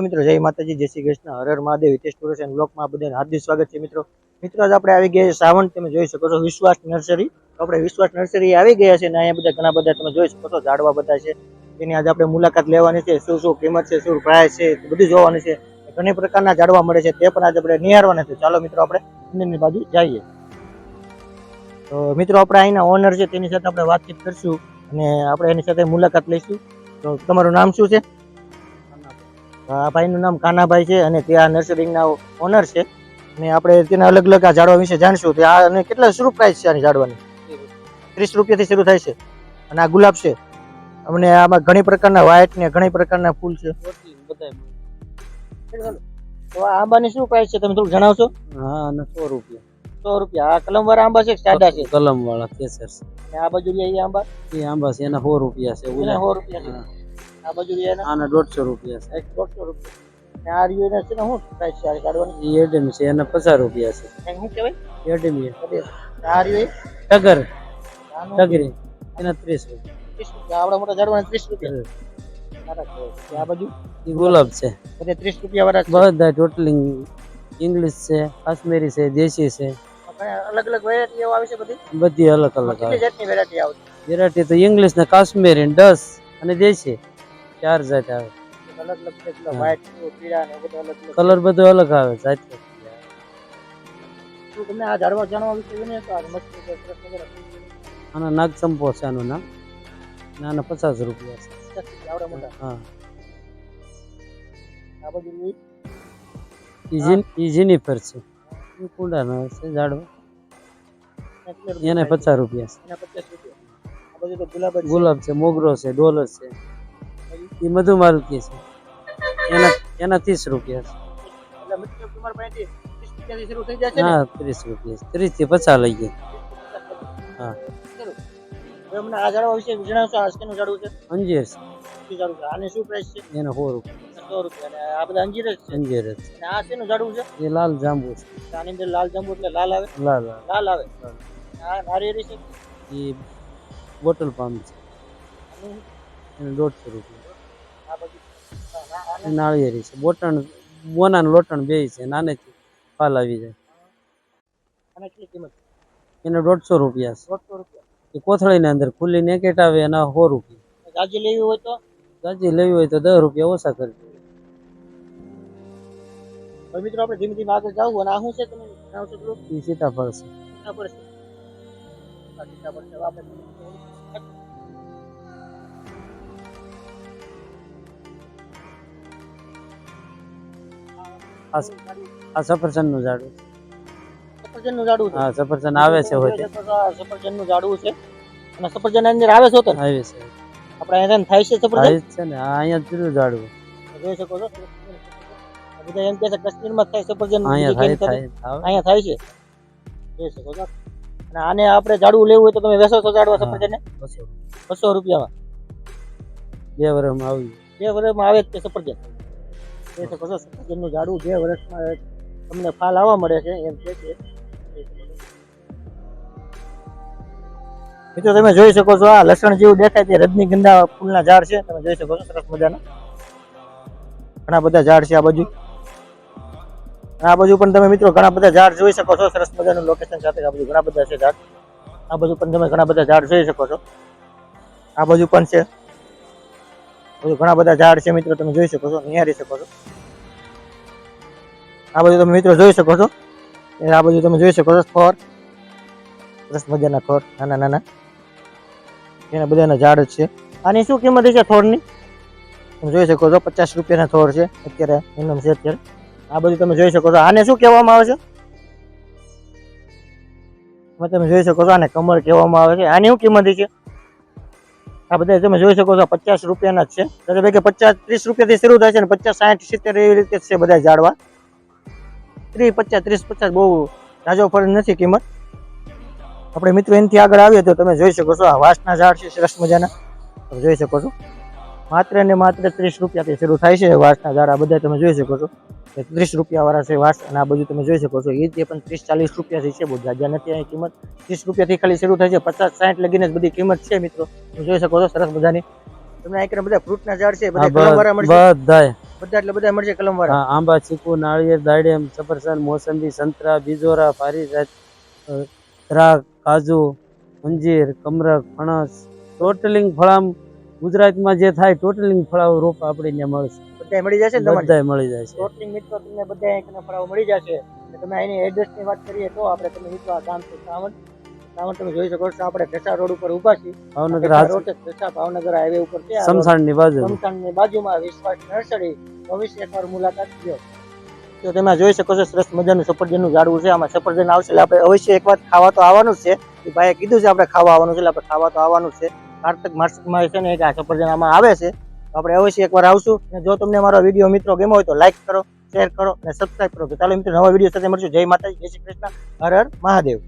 મિત્રો, જય માતાજી, જય શ્રી કૃષ્ણ. હર હર મહાદેવ, હિતેશ બ્લોગમાં બધાને હાર્દિક સ્વાગત છે મિત્રો. મિત્રો, આજ આપણે આવી ગયા છે સાવન, તમે જોઈ શકો છો વિશ્વાસ નર્સરી. આપણે વિશ્વાસ નર્સરી આવી ગયા છે અને અહીંયા બધા ઘણા બધા તમે જોઈ શકો છો, ઝાડવા બધા છે. એની આજે આપણે મુલાકાત લેવાની છે, શું શું કિંમત છે, શું પ્રાઇસ છે બધું જોવાનું છે. ઘણી પ્રકારના ઝાડવા મળે છે, તે પણ આજે આપણે નિહાળવાના છે. ચાલો મિત્રો, આપણે અંદરની બાજુ જઈએ. તો મિત્રો, આપણે અહીંના ઓનર છે, તેની સાથે આપણે વાતચીત કરશું અને આપણે એની સાથે મુલાકાત લઈશું. તો તમારું નામ શું છે? આ ભાઈનું નામ કાનાભાઈ છે અને તે આ નર્સરીના ઓનર છે. અને આપણે તેના અલગ અલગ આ ઝાડવા વિશે જાણશું તે આ અને કેટલા શું પ્રાઇસ છે આની ઝાડવાની ત્રીસ રૂપિયાથી શરૂ થાય છે. અને આ ગુલાબ છે. અમને આમાં ઘણી પ્રકારના વ્હાઇટ ને ઘણી પ્રકારના ફૂલ છે. તો આંબાની શું પ્રાઇસ છે તમે થોડું જણાવશો? હા અને સો રૂપિયા. સો રૂપિયા. આ કલમ વાળા આંબા છે સાદા છે? કલમ વાળા કેસર છે. આ બાજુ એ આંબા? એ આંબા છે એના સો રૂપિયા છે સો રૂપિયા છે. આ બાજુ રહ્યા આના દોઢસો રૂપિયા એક દોઢસો રૂપિયા. આ રહ્યું એના છે ને શું? પ્રાઇસ છે આ છે એ એડમ છે એના પચાસ રૂપિયા છે. શું કહેવાય? એડમી આ રહ્યું એ? ટગર. ટગરી. એના ત્રીસ રૂપિયા. ત્રીસ રૂપિયા. આવડા મોટા ઝાડવાના ત્રીસ રૂપિયા. આ બાજુ? એ ગુલાબ છે. બધે ત્રીસ રૂપિયા વાળા બધા ટોટલિંગ ઇંગ્લિશ છે કાશ્મીરી છે દેશી છે. અલગ અલગ વેરાયટીઓ આવે છે બધી? બધી અલગ અલગ વેરાયટી આવે. વેરાયટી તો ઇંગ્લિશ ને કાશ્મીરી ડસ અને દેશી. ચાર જાત આવે. અલગ અલગ છે પેલા પીળા ને બધા અલગ અલગ કલર બધો અલગ આવે જાત તમને આ ઝાડવા જાણવા વિશે વિનય તો આ મસ્ત સરસ મજાના આના નાગ ચંપો છે આનું નામ. પચાસ રૂપિયા છે. આવડા મોટા. હા. આ બધું ઈ? ઈ જીન છે. કુંડાનો છે ઝાડવા. એને પચાસ રૂપિયા છે. એના પચાસ રૂપિયા. આ બધું તો ગુલાબ છે. ગુલાબ છે મોગરો છે ડોલર છે. એ મધુમાલતી છે એના એના ત્રીસ રૂપિયા એટલે મતલબ તમારા પાસેથી ત્રીસ રૂપિયાથી શરૂ થઈ જાય છે છે ને? હા ત્રીસ રૂપિયા ત્રીસથી પચાસ લઈ ગયા. હા. ખરું. હવે અમને આ ઝાડવા વિશે જણાવશો આ શેનું ઝાડવું છે? અંજીર છે. શું ઝાડવું છે? આની શું પ્રાઇસ છે? એના સો રૂપિયા. સો રૂપિયા. અને આ બધા અંજીર જ છે? અંજીર જ. અને આ શેનું ઝાડવું છે? છે એ લાલ જાંબુ છે. આની અંદર લાલ જાંબુ એટલે લાલ આવે? લાલ લાલ. લાલ આવે? આ નારિયેળી છે? એ બોટલ પામ છે. આનું એને દોઢસો રૂપિયા. આ બધું આ- આ- એ નાળિયેરી છે. બોટણ બોના લોટણ બે છે. નાનેથી ફાલ આવી જાય. એને દોઢસો રૂપિયા છે. દોઢસો રૂપિયા. એ કોથળીની અંદર ખુલ્લી નેકેટ આવે એના સો રૂપિયા. ગાજી લેવી હોય તો? ગાજી લેવી હોય તો દસ રૂપિયા ઓછા કરજો મિત્રો આપણે ધીમે ધીમે આગળ જાવું અને આ શું છે તમે સીતાફળ છે. સીતાફળ છે. સીતાફળ છે. આપણે આ સફરજનનું ઝાડવું સફરજનનું ઝાડું હા સફરજન આવે છે હોય સફરજનનું ઝાડવું છે. અને સફરજન અંદર આવે છે તો? આવે છે. આપણે અહીંયા થાય છે સફરજન? છે ને. અહીંયા જુદું ઝાડું. જોઈ શકો છો? બધા એમ કે છે કાશ્મીરમાં થાય સફરજન. અહીંયા થાય અહીંયા થાય છે. જોઈ શકો છો? અને આને આપણે ઝાડવું લેવું હોય તો તમે વેસો છો ઝાડવા બસો. બસો રૂપિયામાં. બે વર્ષમાં આવી બે વર્ષમાં આવે જ તે સફરજન. ઝાડવું બે વર્ષમાં તમને ફાલ આવવા મળે છે, એમ છે મિત્રો, તમે જોઈ શકો છો આ લસણ જેવું દેખાય તે રજનીગંધા ફૂલના ઝાડ છે, તમે જોઈ શકો છો, સરસ મજાના. ઘણા બધા ઝાડ છે આ બાજુ. આ બાજુ પણ તમે મિત્રો ઘણા બધા ઝાડ જોઈ શકો છો, સરસ મજાનું લોકેશન સાથે આ બાજુ ઘણા બધા છે ઝાડ. આ બાજુ પણ તમે ઘણા બધા ઝાડ જોઈ શકો છો. આ બાજુ પણ છે. ઘણા બધા ઝાડ છે મિત્રો, તમે જોઈ શકો છો, નિહાળી શકો છો. આ બધું તમે મિત્રો જોઈ શકો છો. આ બધું તમે જોઈ શકો છો થોર સરસ મજાના થોર નાના નાના. એના બધાના ઝાડ છે. આની શું કિંમત છે થોરની તમે જોઈ શકો છો, પચાસ રૂપિયાના થોર છે. અત્યારે એમનેમ છે અત્યારે. આ બધું તમે જોઈ શકો છો. આને શું કહેવામાં આવે છે? તમે જોઈ શકો છો, આને કમર કહેવામાં આવે છે. આની શું કિંમત છે? આ બધા તમે જોઈ શકો છો, પચાસ રૂપિયાના જ છે. ભાઈ કે પચાસ, ત્રીસ રૂપિયાથી શરૂ થાય છે ને પચાસ, સાઠ, સિત્તેર એવી રીતે છે બધા ઝાડવા. ત્રીસ પચાસ ત્રીસ પચાસ બહુ જાજો ફરજ નથી કિંમત. આપણે મિત્રો એનાથી આગળ આવીએ તો તમે જોઈ શકો છો આ વાંસના ઝાડ છે સરસ મજાના. તમે જોઈ શકો છો. માત્ર ને માત્ર ત્રીસ રૂપિયાથી શરૂ થાય છે વાંસના ઝાડ આ બધા તમે જોઈ શકો છો. ત્રીસ રૂપિયા વાળા છે વાંસ અને આ બધું તમે જોઈ શકો છો. એ જે પણ ત્રીસ ચાલીસ રૂપિયાથી છે બહુ જાજા નથી અહીં કિંમત. ત્રીસ રૂપિયાથી ખાલી શરૂ થાય છે પચાસ સાઠ લગીને જ બધી કિંમત છે મિત્રો. તમે જોઈ શકો છો સરસ મજાની. તમને અહીં બધા ફ્રૂટના ઝાડ છે આ બધા બધાય. બધા એટલે બધા મળશે કલમ વાળા આંબા ચીકુ નાળિયેર દાડમ સફરસન મોસંબી સંતરા બીજોરા ફારીજાત દ્રાક કાજુ અંજીર કમરક ફણસ ટોટલિંગ ફળામ ગુજરાતમાં જે થાય ટોટલિંગ ફળાવ રોપ આપણે ત્યાં મળશે બધા મળી જશે બધાય મળી છે. ટોટલિંગ મિત્રો તમને બધા ફળાઓ મળી જશે. તમે એની એડ્રેસની વાત કરીએ તો આપણે તમે મિત્રો આ ગામ છે સાવન. સાવન તમે જોઈ શકો છો આપણે ઠેસા રોડ ઉપર ઊભા છીએ. ભાવનગર રોડ છે, ભાવનગર હાઈવે ઉપર છે. સમસાણની બાજુ. સમસાણની બાજુમાં વિશ્વાસ નર્સરી. ભવિષ્ય એકવાર મુલાકાત લ્યો. તો તમે જોઈ શકો છો સરસ મજાનું સફરજનનું ઝાડવું છે. આમાં સફરજન આવશે એટલે આપણે અવશ્ય એકવાર ખાવા તો આવવાનું જ છે. એ ભાઈએ કીધું છે આપણે ખાવા આવવાનું છે એટલે આપણે ખાવા તો આવવાનું છે. કાર્તક માસમાં છે ને એક આ સફરજન આમાં આવે છે. તો આપણે અવશ્ય એકવાર આવશું. અને જો તમને મારો વીડિયો મિત્રો ગમ્યો હોય તો લાઈક કરો શેર કરો અને સબસ્ક્રાઈબ કરો. તો ચાલો મિત્રો નવા વીડિયો સાથે મળશું. જય માતાજી જય શ્રી કૃષ્ણ. હર હર મહાદેવ.